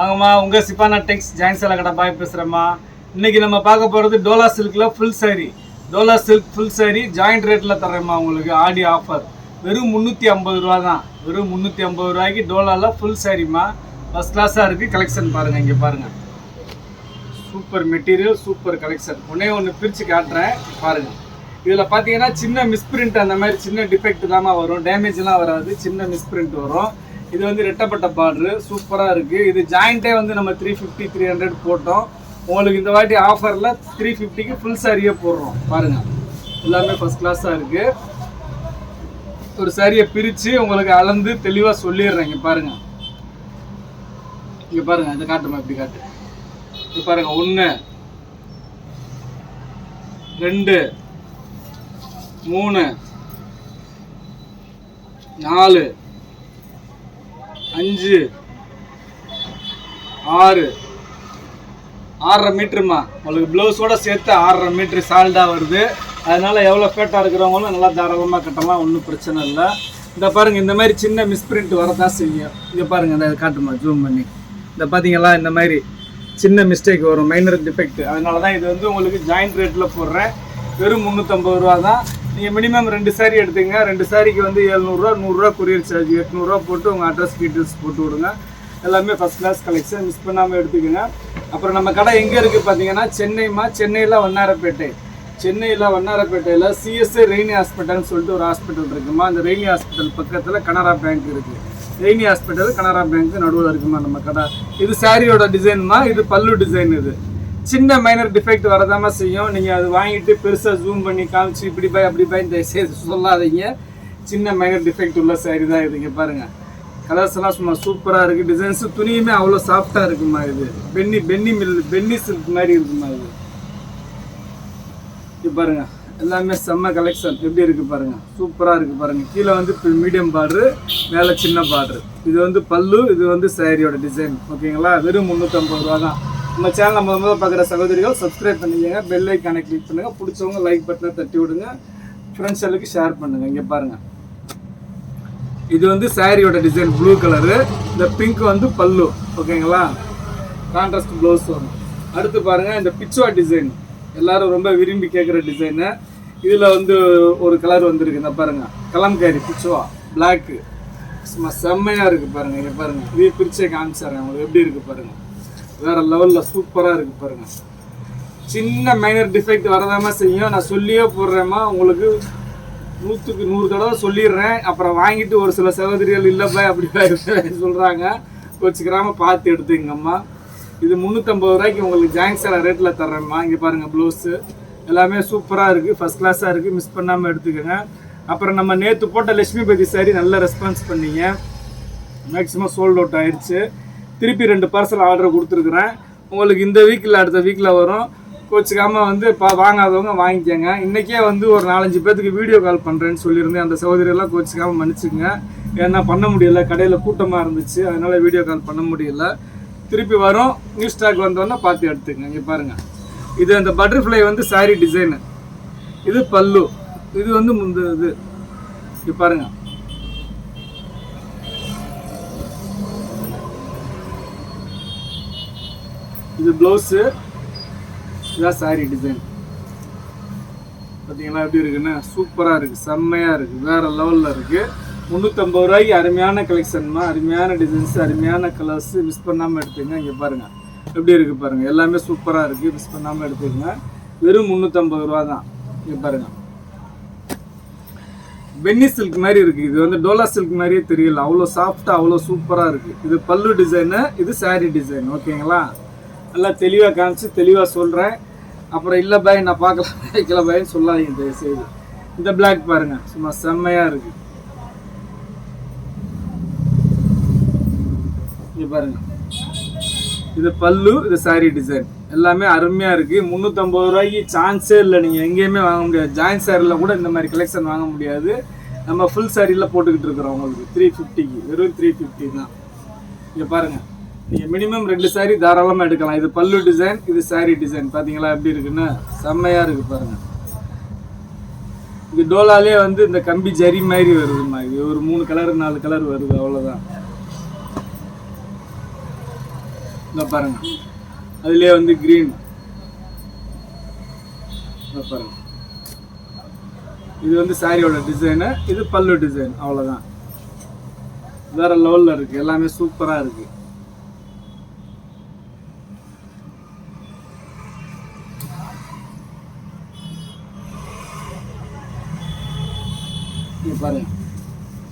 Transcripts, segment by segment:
வாங்கம்மா உங்கள் சிப்பானா டெக்ஸ் ஜாயின் சேலை கடை பாய் பேசுகிறேம்மா இன்னைக்கு நம்ம பார்க்க போகிறது Dola சில்கில் full sari Dola silk full sari joint ரேட்டில் தர்றேம்மா உங்களுக்கு ஆடி ஆஃபர் வெறும் முந்நூற்றி ஐம்பது ரூபா தான் வெறும் முந்நூற்றி ஐம்பது ரூபாய்க்கு டோலாவில் ஃபுல் சாரிம்மா ஃபஸ்ட் கிளாஸாக இருக்குது கலெக்ஷன் பாருங்கள் இங்கே பாருங்கள் சூப்பர் மெட்டீரியல் சூப்பர் கலெக்ஷன் ஒன்றே ஒன்று பிரித்து காட்டுறேன் பாருங்கள் இதில் பார்த்தீங்கன்னா சின்ன மிஸ்பிரிண்ட் அந்த மாதிரி சின்ன டிஃபெக்ட் தான் வரும். டேமேஜ்லாம் வராது சின்ன மிஸ்பிரிண்ட் வரும். இது வந்து ரெட்டப்பட்ட பார்டரு சூப்பராக இருக்குது இது ஜாயிண்ட்டே வந்து நம்ம த்ரீ ஃபிஃப்டி த்ரீ ஹண்ட்ரட் போட்டோம். உங்களுக்கு இந்த வாட்டி ஆஃபரில் த்ரீ ஃபிஃப்டிக்கு ஃபுல் சாரியே போடுறோம். பாருங்கள் எல்லாமே ஃபஸ்ட் கிளாஸாக இருக்குது ஒரு சாரியை பிரித்து உங்களுக்கு அளந்து தெளிவாக சொல்லிடுறேன் இங்கே பாருங்கள் இங்கே பாருங்கள் இதை காட்டுமா? இப்படி காட்டு. இங்கே பாருங்க. ஒன்று ரெண்டு மூணு நாலு அஞ்சு ஆறு. ஆறரை மீட்டருமா உங்களுக்கு ப்ளவுஸோட சேர்த்து ஆறரை மீட்ரு சால்டாக வருது. அதனால் எவ்வளோ ஃபேட்டாக இருக்கிறவங்களும் நல்லா தாராளமாக கட்டலாம் ஒன்றும் பிரச்சனை இல்லை. இந்த பாருங்கள் இந்த மாதிரி சின்ன மிஸ்பிரிண்ட் வரதான் செய்யும் இங்கே பாருங்கள் இந்த காட்டுமா ஜூம் பண்ணி. இந்த பார்த்தீங்களா இந்த மாதிரி சின்ன மிஸ்டேக் வரும் மைனர் டிஃபெக்ட் அதனால தான் இது வந்து உங்களுக்கு ஜாயிண்ட் ரேட்டில் போடுறேன். வெறும் முந்நூற்றம்பது ரூபா தான். நீங்கள் மினிமம் ரெண்டு சாரி எடுத்துங்க. ரெண்டு சாரிக்கு வந்து எழுநூறுவா நூறுரூவா கொரியர் சார்ஜ் எட்நூறுரூவா போட்டு உங்கள் அட்ரஸ் டீட்டெயில்ஸ் போட்டு விடுங்க. எல்லாமே ஃபஸ்ட் கிளாஸ் கலெக்ஷன் மிஸ் பண்ணாமல் எடுத்துக்கோங்க. அப்புறம் நம்ம கடை எங்கே இருக்குது பார்த்தீங்கன்னா சென்னைமா சென்னையில் வண்ணாரப்பேட்டை. சென்னையில் வண்ணாரப்பேட்டையில் சிஎஸ்ஐ ரெய்னி ஹாஸ்பிட்டல்னு சொல்லிட்டு ஒரு ஹாஸ்பிட்டல் இருக்குமா அந்த ரெய்னி ஹாஸ்பிட்டல் பக்கத்தில் கனரா பேங்க் இருக்குது ரெய்னி ஹாஸ்பிட்டல் கனரா பேங்க் நடுவில் இருக்குமா நம்ம கடை. இது சாரியோட டிசைன் தான் இது பல்லு டிசைன் இது. சின்ன மைனர் டிஃபெக்ட் வரதாம செய்யும். நீங்கள் அது வாங்கிட்டு பெருசாக ஜூம் பண்ணி காமிச்சு இப்படி பாய் அப்படி பாய் இந்த சொல்லாதீங்க. சின்ன மைனர் டிஃபெக்ட் உள்ள சாரி தான் இது. பாருங்கள் கலர்ஸ் எல்லாம் சும்மா சூப்பராக இருக்குது டிசைன்ஸு துணியுமே அவ்வளோ சாஃப்டாக இருக்குமா இது. Penney Penney mill Penney silk மாதிரி இருக்குமா இது. இது பாருங்க. எல்லாமே செம்ம கலெக்ஷன் எப்படி இருக்குது பாருங்கள் சூப்பராக இருக்குது பாருங்கள் கீழே வந்து மீடியம் பார்டரு மேலே சின்ன பார்டரு இது வந்து பல்லு இது வந்து சாரியோட டிசைன் ஓகேங்களா வெறும் முந்நூற்றம்பது ரூபா தான் நம்ம சேனல் நம்ம முதல்ல பார்க்குற சகோதரிகள் சப்ஸ்கிரைப் பண்ணிக்கங்க. பெல் ஐக்கானை கிளிக் பண்ணுங்கள் பிடிச்சவங்க லைக் பட்டனை தட்டி விடுங்க. ஃப்ரெண்ட்ஸ் எல்லாம் ஷேர் பண்ணுங்க. இங்கே பாருங்க. இது வந்து சாரியோட டிசைன் ப்ளூ கலரு இந்த பிங்க் வந்து பல்லு. ஓகேங்களா கான்ட்ராஸ்ட் ப்ளவுஸ் வரும். அடுத்து பாருங்கள் இந்த பிச்சுவா டிசைன் எல்லாரும் ரொம்ப விரும்பி கேட்குற டிசைனு இதில் வந்து ஒரு கலர் வந்துருக்கு. இந்த பாருங்க. கலம்காரி பிச்சுவா பிளாக்கு சும்மா செம்மையாக இருக்குது பாருங்கள் இங்கே பாருங்க. இதே பிரிச்சே காமிச்சாரேன் உங்களுக்கு எப்படி இருக்குது பாருங்கள் வேற லெவலில் சூப்பராக இருக்குது பாருங்க. சின்ன மைனர் டிஃபெக்ட் வரதாம செய்யும். நான் சொல்லியே போடுறேம்மா. உங்களுக்கு நூற்றுக்கு நூறு தடவை சொல்லிடுறேன். அப்புறம் வாங்கிட்டு ஒரு சில சகோதரிகள் இல்லைப்பா அப்படி சொல்கிறாங்க வச்சுக்கிறாம பார்த்து எடுத்துங்கம்மா இது முந்நூற்றம்பது ரூபாய்க்கு உங்களுக்கு ஜாயின் சேலை ரேட்டில் தர்றேம்மா. இங்கே பாருங்கள் ப்ளவுஸு எல்லாமே சூப்பராக இருக்குது ஃபஸ்ட் கிளாஸாக இருக்குது மிஸ் பண்ணாமல் எடுத்துக்கோங்க. அப்புறம் நம்ம நேற்று போட்ட லட்சுமிபதி சாரி நல்ல ரெஸ்பான்ஸ் பண்ணீங்க. மேக்ஸிமம் சோல்ட் அவுட் ஆயிடுச்சு திருப்பி ரெண்டு பார்சல் ஆர்டர் கொடுத்துருக்குறேன். உங்களுக்கு இந்த வீக்கில் அடுத்த வீக்கில் வரும். கோச்சிக்காமல் வந்து பா வாங்காதவங்க வாங்கிக்கோங்க. இன்றைக்கே வந்து ஒரு நாலஞ்சு பேர்த்துக்கு வீடியோ கால் பண்ணுறேன்னு சொல்லியிருந்தேன். அந்த சகோதரியெல்லாம் கோச்சிக்காமல் மன்னிச்சுங்க ஏன்னா பண்ண முடியல. கடையில் கூட்டமாக இருந்துச்சு. அதனால் வீடியோ கால் பண்ண முடியல. திருப்பி வரும். நியூ ஸ்டாக் வந்தோன்னே பார்த்து எடுத்துங்க இங்கே பாருங்கள் இது அந்த பட்டர்ஃப்ளை வந்து சாரி டிசைனு இது பல்லு. இது வந்து முந்த இது. இங்கே பாருங்கள் இது ப்ளவுஸு இதான் சாரி டிசைன் பார்த்தீங்களா எப்படி இருக்குன்னு சூப்பராக இருக்குது செம்மையாக இருக்குது வேறு லெவலில் இருக்குது முந்நூற்றம்பது ரூபாய்க்கு அருமையான கலெக்ஷன்மா அருமையான டிசைன்ஸ் அருமையான கலர்ஸ் மிஸ் பண்ணாமல் எடுத்துங்க இங்கே பாருங்கள் எப்படி இருக்குது பாருங்கள் எல்லாமே சூப்பராக இருக்குது மிஸ் பண்ணாமல் எடுத்துக்கங்க. வெறும் முந்நூற்றம்பது ரூபா தான் இங்கே பாருங்கள் வெண்ணி சில்க் மாதிரி இருக்குது இது வந்து டோலா சில்க் மாதிரியே தெரியல அவ்வளோ சாஃப்டாக அவ்வளோ சூப்பராக இருக்குது இது பல்லு டிசைனு இது saree டிசைன் ஓகேங்களா நல்லா தெளிவாக காமிச்சு தெளிவாக சொல்கிறேன் அப்புறம் இல்லை பாய் நான் பார்க்கலாம். வைக்கல பாய்ன்னு சொல்லாதீங்க தயவுசெய்து. இந்த பிளாக் பாருங்கள் சும்மா செம்மையாக இருக்குது இங்கே பாருங்கள் இது பல்லு இது சாரி டிசைன் எல்லாமே அருமையாக இருக்குது முந்நூற்றம்பது ரூபாய்க்கு சான்ஸே இல்லை. நீங்கள் எங்கேயுமே வாங்க முடியாது. ஜாயின் சாரியில் கூட இந்த மாதிரி கலெக்ஷன் வாங்க முடியாது. நம்ம ஃபுல் சாரியில் போட்டுக்கிட்டு இருக்கிறோம் உங்களுக்கு. த்ரீ ஃபிஃப்டிக்கு வெறும் த்ரீ ஃபிஃப்டி தான். இங்கே பாருங்கள் நீங்கள் மினிமம் ரெண்டு saree தாராளமாக எடுக்கலாம். இது பல்லு டிசைன் இது saree டிசைன் பார்த்தீங்களா எப்படி இருக்குன்னு செம்மையாக இருக்குது பாருங்கள் இது டோலாலே வந்து இந்த கம்பி ஜரி மாதிரி வருதுமா இது ஒரு மூணு கலர் நாலு கலர் வருது. அவ்வளோதான் இந்த பாருங்க. அதுலேயே வந்து க்ரீன் இந்த பாருங்க. இது வந்து சாரியோட டிசைனு இது பல்லு டிசைன் அவ்வளோதான் வேறு லெவலில் இருக்குது எல்லாமே சூப்பராக இருக்குது இங்க பாருங்க.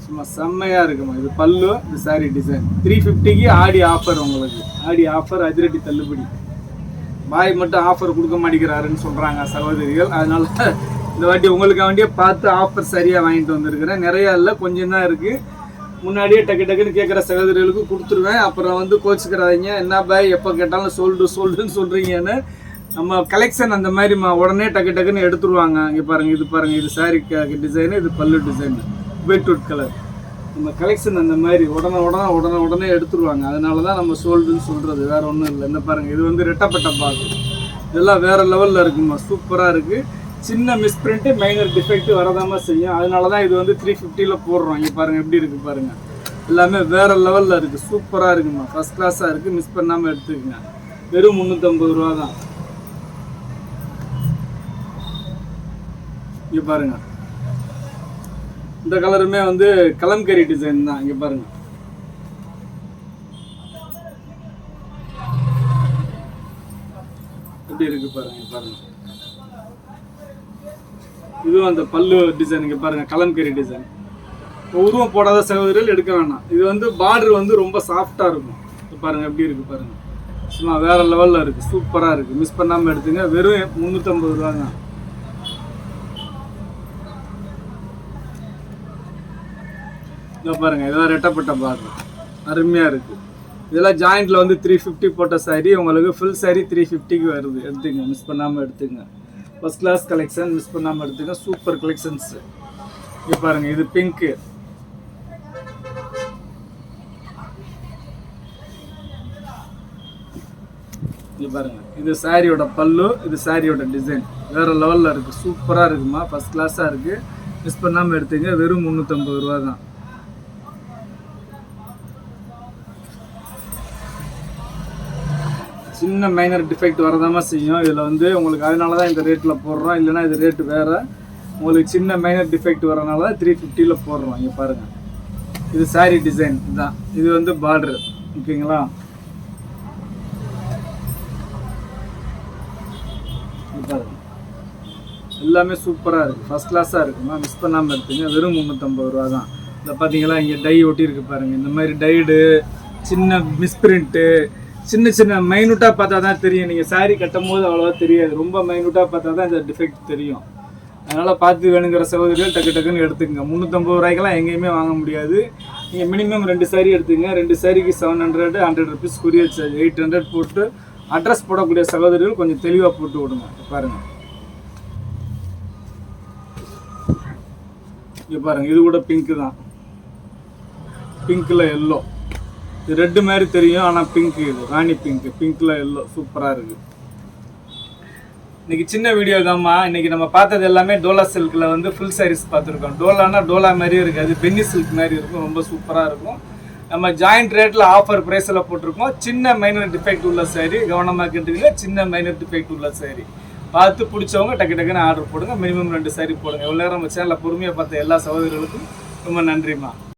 சும்மா செம்மையா இருக்குமா இது பல்லு இது சாரி டிசைன் த்ரீ ஃபிஃப்டிக்கு ஆடி ஆஃபர் உங்களுக்கு. ஆடி ஆஃபர் அதிரடி தள்ளுபடி. பாய் மட்டும் ஆஃபர் கொடுக்க மாட்டேங்கிறாருன்னு சொல்றாங்க சகோதரிகள். அதனால இந்த வாட்டி உங்களுக்கு வேண்டிய பார்த்து ஆஃபர் சரியா வாங்கிட்டு வந்திருக்கிறேன். நிறைய இல்லை கொஞ்சம் தான் இருக்கு. முன்னாடியே டக்கு டக்குன்னு கேட்குற சகோதரிகளுக்கு கொடுத்துருவேன். அப்புறம் வந்து கோச்சுக்கிறாதீங்க என்ன பாய் எப்போ கேட்டாலும் சொல்டு சொல்லுன்னு சொல்றீங்கன்னு நம்ம கலெக்ஷன் அந்த மாதிரி உடனே டக்கு டக்குன்னு எடுத்துருவாங்க. இங்கே பாருங்கள் இது பாருங்கள் இது சாரி டிசைனு இது பல்லு டிசைனு பீட்ரூட் கலர் நம்ம கலெக்ஷன் அந்த மாதிரி உடனே உடனே உடனே உடனே எடுத்துருவாங்க. அதனால தான் நம்ம சோல்டுன்னு சொல்கிறது வேறு ஒன்றும் இல்லை. என்ன பாருங்கள் இது வந்து ரெட்டப்பட்ட பாக்கு இதெல்லாம் வேற லெவலில் இருக்குமா? சூப்பராக இருக்குது சின்ன மிஸ்பிரிண்ட்டு மைனர் டிஃபெக்ட் வரதாம செய்யும். அதனால தான் இது வந்து த்ரீ ஃபிஃப்டியில் போடுறோம். இங்கே பாருங்கள் எப்படி இருக்குது பாருங்கள் எல்லாமே வேற லெவலில் இருக்குது சூப்பராக இருக்குமா? ஃபஸ்ட் கிளாஸாக இருக்குது மிஸ் பண்ணாமல் எடுத்துக்கங்க. வெறும் முந்நூற்றம்பது ரூபா தான் இங்கே பாருங்க. இந்த கலருமே வந்து கலம்கரி டிசைன் தான். இங்கே பாருங்க. எப்படி இருக்கு பாருங்க பாருங்க. இதுவும் அந்த பல்லு டிசைன் இங்கே பாருங்க கலம்கரி டிசைன் உருவம் போடாத சகோதரிகள் எடுக்க வேணாம். இது வந்து பார்டர் வந்து ரொம்ப சாஃப்டாக இருக்கும். பாருங்க எப்படி இருக்கு பாருங்க. சும்மா வேற லெவலில் இருக்கு. சூப்பராக இருக்கு. மிஸ் பண்ணாமல் எடுத்துங்க வெறும் முந்நூற்றம்பது ரூபாங்க இதோ பாருங்கள் இதெல்லாம் ரெட்டப்பட்ட பார்டர் அருமையாக இருக்குது இதெல்லாம் ஜாயிண்ட்டில் வந்து த்ரீ ஃபிஃப்டி போட்ட saree உங்களுக்கு ஃபுல் saree த்ரீ ஃபிஃப்டிக்கு வருது. எடுத்துங்க மிஸ் பண்ணாமல் எடுத்துங்க. ஃபர்ஸ்ட் கிளாஸ் கலெக்ஷன் மிஸ் பண்ணாமல் எடுத்துங்க. சூப்பர் கலெக்ஷன்ஸ் இது பாருங்கள் இது பிங்க்கு இது பாருங்கள் இது சாரியோட பல்லு இது சாரியோட டிசைன் வேறு லெவலில் இருக்குது சூப்பராக இருக்குமா? ஃபர்ஸ்ட் கிளாஸாக இருக்குது மிஸ் பண்ணாமல் எடுத்துங்க. வெறும் முந்நூற்றம்பது ரூபா தான் சின்ன மைனர் டிஃபெக்ட் வரதாம செய்யும். இதில் வந்து உங்களுக்கு அதனால தான் இந்த ரேட்டில் போடுறோம். இல்லைன்னா இது ரேட்டு வேறு. உங்களுக்கு சின்ன மைனர் டிஃபெக்ட் வரனால தான் த்ரீ ஃபிஃப்டியில் போடுறோம். இங்கே பாருங்கள் இது சாரீ டிசைன் இதுதான் இது வந்து பார்டர் ஓகேங்களா? இங்க எல்லாமே சூப்பராக இருக்குது ஃபஸ்ட் கிளாஸாக இருக்குமா மிஸ் பண்ணாமல் இருப்பீங்க வெறும் முந்நூற்றம்பது ரூபா தான். இந்த பார்த்தீங்களா இங்கே டை ஒட்டியிருக்கு பாருங்கள் இந்த மாதிரி டைடு சின்ன மிஸ்பிரிண்ட்டு சின்ன சின்ன மைனூட்டாக பார்த்தா தான் தெரியும். நீங்கள் சாரி கட்டும் போது அவ்வளோவா தெரியாது. ரொம்ப மைனூட்டாக பார்த்தா தான் இந்த டிஃபெக்ட் தெரியும். அதனால் பார்த்து வேணுங்கிற சகோதரிகள் டக்கு டக்குன்னு எடுத்துக்கங்க. முந்நூற்றம்பது ரூபாய்க்கெல்லாம் எங்கேயுமே வாங்க முடியாது. நீங்கள் மினிமம் ரெண்டு சாரி எடுத்துங்க ரெண்டு சாரிக்கு seven hundred hundred rupees courier charge eight hundred போட்டு அட்ரஸ் போடக்கூடிய சகோதரிகள் கொஞ்சம் தெளிவாக போட்டு விடுங்க. பாருங்கள் இங்கே பாருங்கள் இது கூட பிங்க்கு தான். பிங்க்கில் எல்லோ இது ரெட்டு மாதிரி தெரியும் ஆனால் பிங்க் இது. ராணி பிங்க் பிங்க்கில் எல்லோ சூப்பராக இருக்கு. இன்னைக்கு சின்ன வீடியோ தாம்மா இன்னைக்கு நம்ம பார்த்தது எல்லாமே டோலா சில்கில் வந்து ஃபுல் சாரீஸ் பார்த்துருக்கோம். டோலானா டோலா மாதிரியும் இருக்காது. பென்னி சில்க் மாதிரி இருக்கும். ரொம்ப சூப்பராக இருக்கும். நம்ம ஜாயிண்ட் ரேட்டில் ஆஃபர் ப்ரைஸில் போட்டிருக்கோம். சின்ன மைனர் டிஃபெக்ட் உள்ள saree. கவனமாக கேட்டுக்கங்க. சின்ன மைனர் டிஃபெக்ட் உள்ள saree. பார்த்து பிடிச்சவங்க டக்கு டக்குன்னு ஆர்டர் போடுங்க. மினிமம் ரெண்டு சாரி போடுங்க. இவ்வளோ நேரம் நம்ம சேனலில் பொறுமையாக பார்த்த எல்லா சகோதரிகளுக்கும் ரொம்ப நன்றிம்மா.